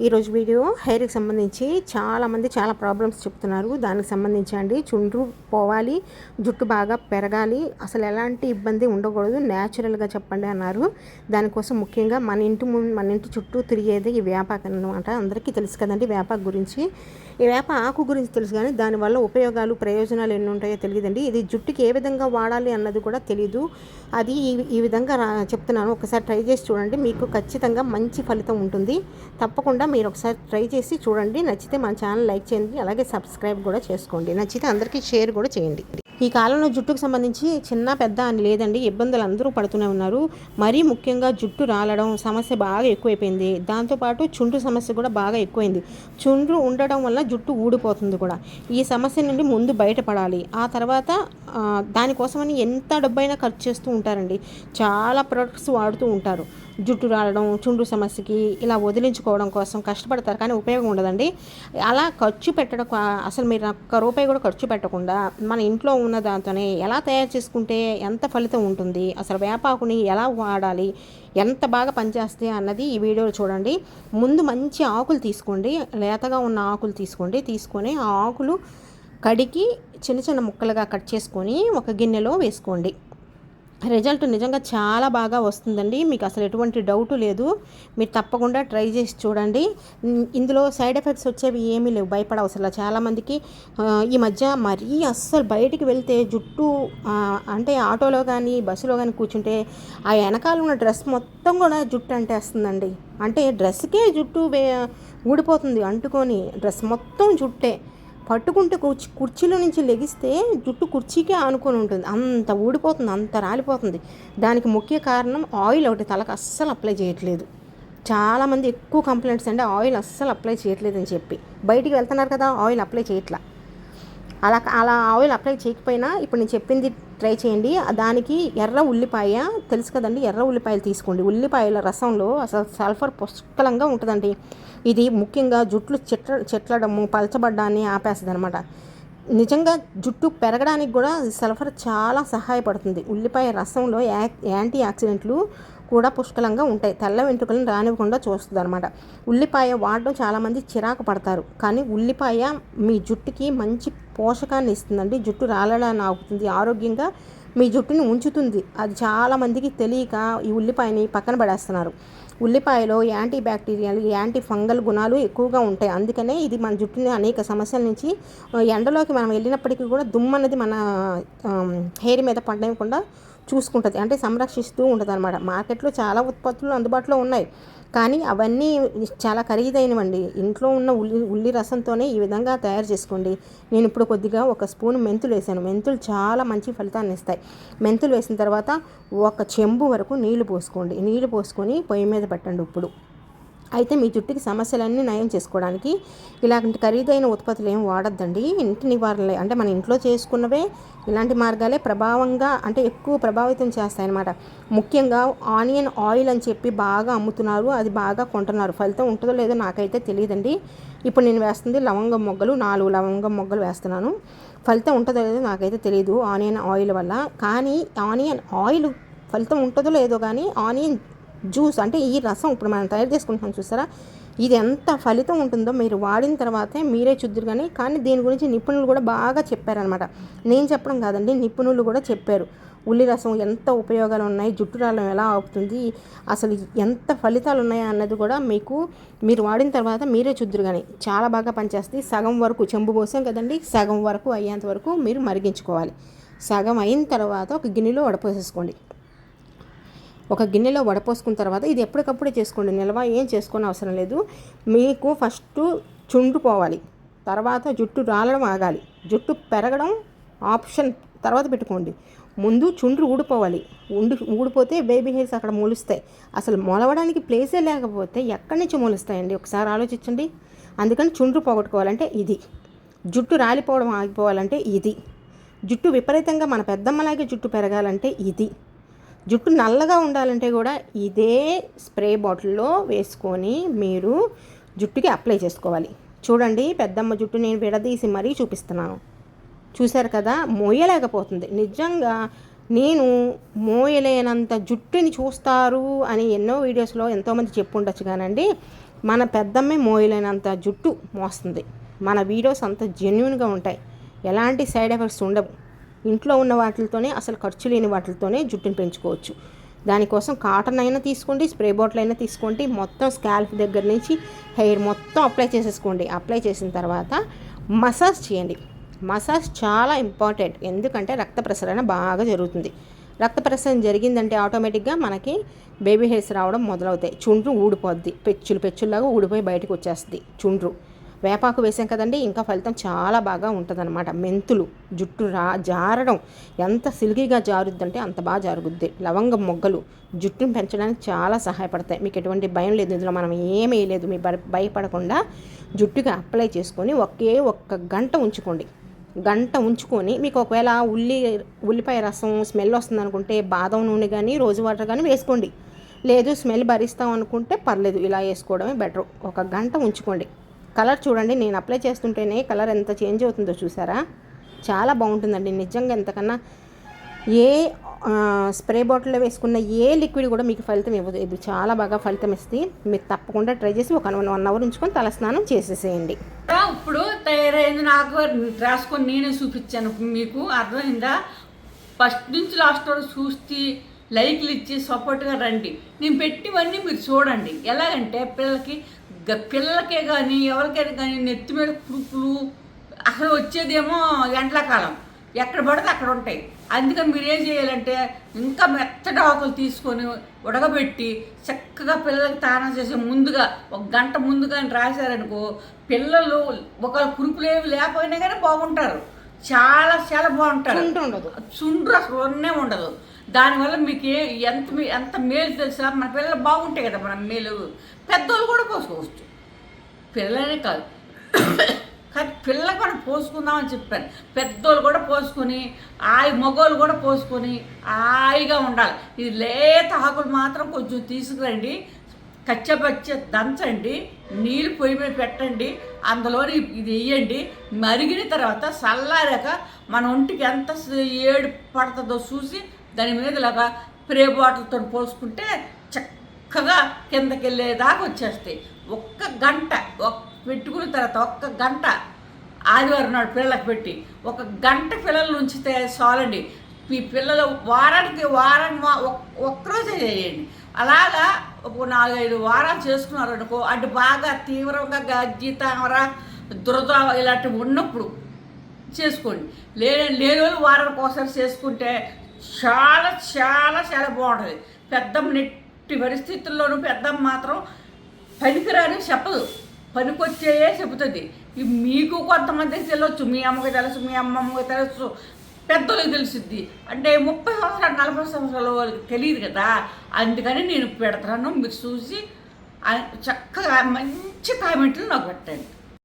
ఈరోజు వీడియో హెయిర్కి సంబంధించి చాలామంది చాలా ప్రాబ్లమ్స్ చెప్తున్నారు. దానికి సంబంధించి అండి చుండ్రు పోవాలి జుట్టు బాగా పెరగాలి అసలు ఎలాంటి ఇబ్బంది ఉండకూడదు న్యాచురల్గా చెప్పండి అన్నారు. దానికోసం ముఖ్యంగా మన ఇంటి ముందు మన ఇంటి చుట్టూ తిరిగేది ఈ వేపాకు అనమాట అందరికీ తెలుసు కదండి వేపాకు గురించి. ఈ వేప ఆకు గురించి తెలుసు కానీ దానివల్ల ఉపయోగాలు ప్రయోజనాలు ఎన్ని ఉంటాయో తెలియదండి. ఇది జుట్టుకి ఏ విధంగా వాడాలి అన్నది కూడా తెలియదు అది ఈ ఈ విధంగా రా చెప్తున్నాను. ఒకసారి ట్రై చేసి చూడండి. మీకు ఖచ్చితంగా మంచి ఫలితం ఉంటుంది. తప్పకుండా మీరు ఒకసారి ట్రై చేసి చూడండి. నచ్చితే మన ఛానల్ లైక్ చేయండి. అలాగే సబ్స్క్రైబ్ కూడా చేసుకోండి. నచ్చితే అందరికీ షేర్ కూడా చేయండి. ఈ కాలంలో జుట్టుకు సంబంధించి చిన్న పెద్ద అని లేదండి. ఇబ్బందులు అందరూ పడుతూనే ఉన్నారు. మరీ ముఖ్యంగా జుట్టు రాలడం సమస్య బాగా ఎక్కువైపోయింది. దాంతోపాటు చుండ్రు సమస్య కూడా బాగా ఎక్కువైంది. చుండ్రు ఉండడం వల్ల జుట్టు ఊడిపోతుంది కూడా. ఈ సమస్య నుండి ముందు బయటపడాలి. ఆ తర్వాత దానికోసమని ఎంత డబ్బైనా ఖర్చు చేస్తూ ఉంటారండి. చాలా ప్రొడక్ట్స్ వాడుతూ ఉంటారు. జుట్టు రాలడం చుండ్రు సమస్యకి ఇలా వదిలించుకోవడం కోసం కష్టపడతారు కానీ ఉపయోగం ఉండదండి. అలా ఖర్చు పెట్టడం అసలు మీరు ఒక్క రూపాయి కూడా ఖర్చు పెట్టకుండా మన ఇంట్లో ఉన్న దాంతోనే ఎలా తయారు చేసుకుంటే ఎంత ఫలితం ఉంటుంది అసలు వేపాకుని ఎలా వాడాలి ఎంత బాగా పనిచేస్తే అన్నది ఈ వీడియోలో చూడండి. ముందు మంచి ఆకులు తీసుకోండి లేతగా ఉన్న ఆకులు తీసుకోండి. తీసుకొని ఆ ఆకులు కడిగి చిన్న చిన్న ముక్కలుగా కట్ చేసుకొని ఒక గిన్నెలో వేసుకోండి. రిజల్ట్ నిజంగా చాలా బాగా వస్తుందండి. మీకు అసలు ఎటువంటి డౌట్ లేదు. మీరు తప్పకుండా ట్రై చేసి చూడండి. ఇందులో సైడ్ ఎఫెక్ట్స్ వచ్చేవి ఏమీ లేవు. భయపడవసరం చాలామందికి ఈ మధ్య మరీ అస్సలు బయటికి వెళ్తే జుట్టు అంటే ఆటోలో కానీ బస్సులో కానీ కూర్చుంటే ఆ వెనకాల ఉన్న డ్రెస్ మొత్తం కూడా జుట్టు అంటేస్తుందండి. అంటే డ్రెస్కే జుట్టు వే ఊడిపోతుంది. అంటుకొని డ్రెస్ మొత్తం జుట్టే. పట్టుకుంటే కుర్చీ కుర్చీలో నుంచి లెగిస్తే జుట్టు కుర్చీకే ఆనుకొని ఉంటుంది. అంత ఊడిపోతుంది అంత రాలిపోతుంది. దానికి ముఖ్య కారణం ఆయిల్ ఒకటి తలకు అస్సలు అప్లై చేయట్లేదు. చాలామంది ఎక్కువ కంప్లైంట్స్ అంటే ఆయిల్ అస్సలు అప్లై చేయట్లేదని చెప్పి. బయటికి వెళ్తున్నారు కదా ఆయిల్ అప్లై చేయట్లా. అలా అలా ఆయిల్ అప్లై చేయకపోయినా ఇప్పుడు నేను చెప్పింది ట్రై చేయండి. దానికి ఎర్ర ఉల్లిపాయ తెలుసు కదండి ఎర్ర ఉల్లిపాయలు తీసుకోండి. ఉల్లిపాయల రసంలో అసలు సల్ఫర్ పుష్కలంగా ఉంటుందండి. ఇది ముఖ్యంగా జుట్లు చెట్ల చెట్లడము పలచబడ్డాన్ని ఆపేస్తుంది అనమాట నిజంగా జుట్టు పెరగడానికి కూడా సల్ఫర్ చాలా సహాయపడుతుంది. ఉల్లిపాయ రసంలో యాక్ యాంటీ ఆక్సిడెంట్లు కూడా పుష్కలంగా ఉంటాయి. తెల్ల వెంట్రుకలను రానివ్వకుండా చూస్తుంది అనమాట ఉల్లిపాయ వాడడం చాలామంది చిరాకు పడతారు. కానీ ఉల్లిపాయ మీ జుట్టుకి మంచి పోషకాన్ని ఇస్తుందండి. జుట్టు రాలడాన్ని ఆగుతుంది ఆరోగ్యంగా మీ జుట్టుని ఉంచుతుంది. అది చాలామందికి తెలియక ఈ ఉల్లిపాయని పక్కన పడేస్తున్నారు. ఉల్లిపాయలో యాంటీ బ్యాక్టీరియల్ యాంటీ ఫంగల్ గుణాలు ఎక్కువగా ఉంటాయి. అందుకనే ఇది మన జుట్టుని అనేక సమస్యల నుంచి ఎండలోకి మనం వెళ్ళినప్పటికీ కూడా దుమ్ము అనేది మన హెయిర్ మీద పడకుండా చూసుకుంటుంది. అంటే సంరక్షిస్తూ ఉంటుంది అనమాట మార్కెట్లో చాలా ఉత్పత్తులు అందుబాటులో ఉన్నాయి. కానీ అవన్నీ చాలా ఖరీదైనవండి ఇంట్లో ఉన్న ఉల్లి ఉల్లి రసంతోనే ఈ విధంగా తయారు చేసుకోండి. నేను ఇప్పుడు కొద్దిగా ఒక స్పూన్ మెంతులు వేసాను. మెంతులు చాలా మంచి ఫలితాన్ని ఇస్తాయి. మెంతులు వేసిన తర్వాత ఒక చెంబు వరకు నీళ్ళు పోసుకోండి. నీళ్ళు పోసుకొని పొయ్యి మీద పెట్టండి ఇప్పుడు అయితే మీ జుట్టుకి సమస్యలన్నీ నయం చేసుకోవడానికి ఇలాంటి ఖరీదైన ఉత్పత్తులు ఏం వాడద్దండి. ఇంటి నివారణలే అంటే మన ఇంట్లో చేసుకున్నవే ఇలాంటి మార్గాలే ప్రభావంగా అంటే ఎక్కువ ప్రభావితం చేస్తాయన్నమాట. ముఖ్యంగా ఆనియన్ ఆయిల్ అని చెప్పి బాగా అమ్ముతున్నారు అది బాగా కొంటున్నారు. ఫలితం ఉంటుందో లేదో నాకైతే తెలియదండి. ఇప్పుడు నేను వేస్తుంది లవంగం మొగ్గలు నాలుగు లవంగం మొగ్గలు వేస్తున్నాను. ఫలితం ఉంటుందో లేదో నాకైతే తెలియదు ఆనియన్ ఆయిల్ వల్ల. కానీ ఆనియన్ ఆయిల్ ఫలితం ఉంటుందో లేదో కానీ ఆనియన్ జ్యూస్ అంటే ఈ రసం ఇప్పుడు మనం తయారు చేసుకుంటున్నాం చూసారా? ఇది ఎంత ఫలితం ఉంటుందో మీరు వాడిన తర్వాతే మీరే చూద్దరు కానీ కానీ దీని గురించి నిపుణులు కూడా బాగా చెప్పారనమాట నేను చెప్పడం కాదండి నిపుణులు కూడా చెప్పారు. ఉల్లి రసం ఎంత ఉపయోగాలు ఉన్నాయి జుట్టు రాలం ఎలా అవుతుంది అసలు ఎంత ఫలితాలు ఉన్నాయి అన్నది కూడా మీకు మీరు వాడిన తర్వాత మీరే చూద్దరు కానీ చాలా బాగా పనిచేస్తుంది. సగం వరకు చెంబు పోసాం కదండి సగం వరకు అయ్యేంత వరకు మీరు మరిగించుకోవాలి. సగం అయిన తర్వాత ఒక గిన్నెలో వడపోసేసుకోండి. ఒక గిన్నెలో వడపోసుకున్న తర్వాత ఇది ఎప్పటికప్పుడే చేసుకోండి. నిల్వ ఏం చేసుకోని అవసరం లేదు. మీకు ఫస్ట్ చుండ్రు పోవాలి. తర్వాత జుట్టు రాలడం ఆగాలి. జుట్టు పెరగడం ఆప్షన్ తర్వాత పెట్టుకోండి. ముందు చుండ్రు ఊడిపోవాలి. ఉండి ఊడిపోతే బేబీ హెయిర్స్ అక్కడ మొలుస్తాయి. అసలు మొలవడానికి ప్లేసే లేకపోతే ఎక్కడి నుంచి మొలుస్తాయండి? ఒకసారి ఆలోచించండి. అందుకని చుండ్రు పోగొట్టుకోవాలంటే ఇది. జుట్టు రాలిపోవడం ఆగిపోవాలంటే ఇది. జుట్టు విపరీతంగా మన పెద్దమ్మలాగే జుట్టు పెరగాలంటే ఇది. జుట్టు నల్లగా ఉండాలంటే కూడా ఇదే స్ప్రే బాటిల్లో వేసుకొని మీరు జుట్టుకి అప్లై చేసుకోవాలి. చూడండి పెద్దమ్మ జుట్టు నేను విడదీసి మరీ చూపిస్తున్నాను. చూశారు కదా మోయలేకపోతుంది. నిజంగా నేను మోయలేనంత జుట్టుని చూస్తారు అని ఎన్నో వీడియోస్లో ఎంతోమంది చెప్పుండొచ్చు కానండి మన పెద్దమ్మే మోయలేనంత జుట్టు మోస్తుంది. మన వీడియోస్ అంత జెన్యున్గా ఉంటాయి. ఎలాంటి సైడ్ ఎఫెక్ట్స్ ఉండవు. ఇంట్లో ఉన్న వాటితోనే అసలు ఖర్చు లేని వాటితోనే జుట్టును పెంచుకోవచ్చు. దానికోసం కాటన్ అయినా తీసుకోండి స్ప్రే బాటిల్ అయినా తీసుకోండి మొత్తం స్కాల్ప్ దగ్గర నుంచి హెయిర్ మొత్తం అప్లై చేసేసుకోండి. అప్లై చేసిన తర్వాత మసాజ్ చేయండి. మసాజ్ చాలా ఇంపార్టెంట్. ఎందుకంటే రక్త ప్రసరణ బాగా జరుగుతుంది. రక్త ప్రసరణ జరిగిందంటే ఆటోమేటిక్గా మనకి బేబీ హెయిర్స్ రావడం మొదలవుతాయి. చుండ్రు ఊడిపోద్ది. పెచ్చులు పెచ్చుల్లాగా ఊడిపోయి బయటకు వచ్చేస్తుంది. చుండ్రు. వేపాకు వేసాం కదండి ఇంకా ఫలితం చాలా బాగా ఉంటుందన్నమాట. మెంతులు జుట్టు రా జారడం ఎంత సిల్కీగా జారుద్దంటే అంత బాగా జారుగుద్ది. లవంగ మొగ్గలు జుట్టును పెంచడానికి చాలా సహాయపడతాయి. మీకు ఎటువంటి భయం లేదు. ఇందులో మనం ఏమీ లేదు మీ భయపడకుండా జుట్టుకి అప్లై చేసుకొని ఒకే ఒక్క గంట ఉంచుకోండి. గంట ఉంచుకొని మీకు ఒకవేళ ఉల్లి ఉల్లిపాయ రసం స్మెల్ వస్తుంది అనుకుంటే బాదం నూనె కానీ రోజు వాటర్ కానీ వేసుకోండి. లేదు స్మెల్ భరిస్తాం అనుకుంటే పర్లేదు. ఇలా వేసుకోవడమే బెటర్. ఒక గంట ఉంచుకోండి. కలర్ చూడండి నేను అప్లై చేస్తుంటేనే కలర్ ఎంత చేంజ్ అవుతుందో చూసారా? చాలా బాగుంటుందండి. నిజంగా ఎంతకన్నా ఏ స్ప్రే బాటిల్లో వేసుకున్న ఏ లిక్విడ్ కూడా మీకు ఫలితం ఇవ్వదు. ఇది చాలా బాగా ఫలితం ఇస్తే మీరు తప్పకుండా ట్రై చేసి ఒక వన్ అవర్ ఉంచుకొని తలస్నానం చేసేసేయండి. ఇప్పుడు తయారైంది నాకు రాసుకొని నేనే చూపించాను మీకు. అర్థమైందా? ఫస్ట్ నుంచి లాస్ట్ వరకు చూసి లైక్లు ఇచ్చి సపోర్ట్గా రండి. నేను పెట్టివన్నీ మీరు చూడండి. ఎలాగంటే పిల్లలకి పిల్లలకే కానీ ఎవరికైనా కానీ నెత్తి మీద కురుపులు అసలు వచ్చేదేమో ఎండాకాలం. ఎక్కడ పడితే అక్కడ ఉంటాయి. అందుకని మీరు ఏం చేయాలంటే ఇంకా మెత్తటి ఆకులు తీసుకొని ఉడకబెట్టి చక్కగా పిల్లలకి తానం చేసే ముందుగా ఒక గంట ముందుగా రాశారనుకో పిల్లలు ఒక కురుపులేవి లేకపోయినా కానీ బాగుంటారు. చాలా చాలా బాగుంటారు. చుండ్రు అసలు ఉన్నే ఉండదు. దానివల్ల మీకు ఎంత ఎంత మేలు తెలుసా? మన పిల్లలు బాగుంటాయి కదా మన మేలు. పెద్దోళ్ళు కూడా పోసుకోవచ్చు. పిల్లలనే కాదు. కానీ పిల్లలకు మనం పోసుకుందామని చెప్పాను. పెద్దోళ్ళు కూడా పోసుకొని ఆయి మగోళ్ళు కూడా పోసుకొని హాయిగా ఉండాలి. ఇది లేత ఆకులు మాత్రం కొంచెం తీసుకురండి. కచ్చపచ్చ దంచండి. నీళ్ళు పొయ్యి మీద పెట్టండి. అందులోని ఇది వేయండి. మరిగిన తర్వాత చల్లారాక మన ఒంటికి ఎంత ఏడు పడుతుందో చూసి దాని మీద ఇలాగా స్ప్రే బాటిల్తో పోసుకుంటే చక్కగా కిందకి వెళ్ళేదాకా వచ్చేస్తాయి ఒక్క గంట ఒక్- పెట్టుకున్న తర్వాత ఒక్క గంట ఆదివారం నాడు పిల్లలకు పెట్టి ఒక గంట పిల్లలు ఉంచితే చాలండి. మీ పిల్లలు వారానికి వారం ఒక్కరోజే చేయండి. అలాగా ఒక నాలుగైదు వారాలు చేసుకున్నారు అనుకో అటు బాగా తీవ్రంగా గజ్జి తామర దురద ఇలాంటివి ఉన్నప్పుడు చేసుకోండి. లేని లేని వాళ్ళు వారానికి ఒకసారి చేసుకుంటే చాలా చాలా చాలా బాగుంటుంది. పెద్దమ్మ ఎట్టి పరిస్థితుల్లోనూ పెద్దమ్మ మాత్రం పనికిరాని చెప్పదు. పనికొచ్చేయే చెబుతుంది. మీకు కొంతమందికి తెలియచ్చు మీ అమ్మకి తెలుసు మీ అమ్మమ్మకి తెలుసు పెద్దలకు తెలిసిద్ది. అంటే ముప్పై సంవత్సరాలు నలభై సంవత్సరాల వాళ్ళకి తెలియదు కదా. అందుకని నేను పెడతాను మీరు చూసి చక్కగా మంచి కామెంట్లు నాకు పెట్టండి.